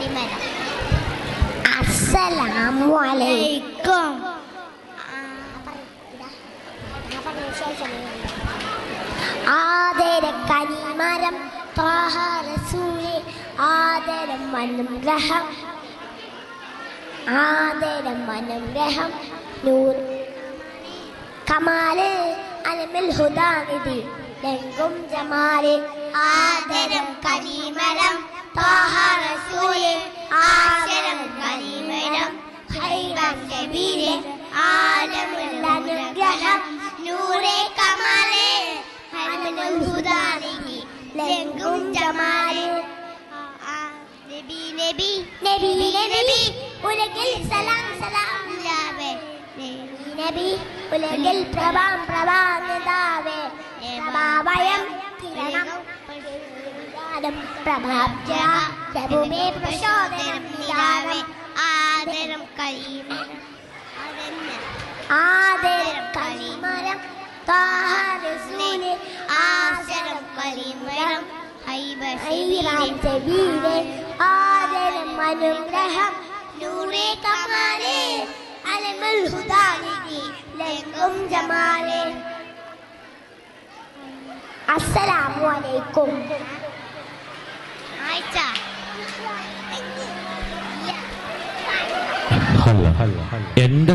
കനിമരം അസ്സലാമു അലൈക്കും ആദര കനിമരം ത്വാഹ റസൂലെ ആദരം അനുഗ്രഹം ആദരം അനുഗ്രഹം നൂർ കമാൽ അലമിൽ ഹുദാനിധി രംഗും ജമാൽ. ആദരം കനിമരം शबीर आलम अनुग्रह नूरे कमाले हरमन खुदारी लंगुम जमाले नबी नबी नबी नबी उलगिल सलाम सलाम जावे नबी नबी उलगिल प्रभाम प्रभाम दावे बाबायम किरणम प्रभाव प्रभुमे प्रचोदनं निरावे ആദരം അനുഗ്രഹം നൂറെ കമാലെ അലമുൽ ഹുദാനിധി ലങ്കും ജമാലെ. അസ്സലാമു അലൈക്കും. ആയിച്ച എന്റെ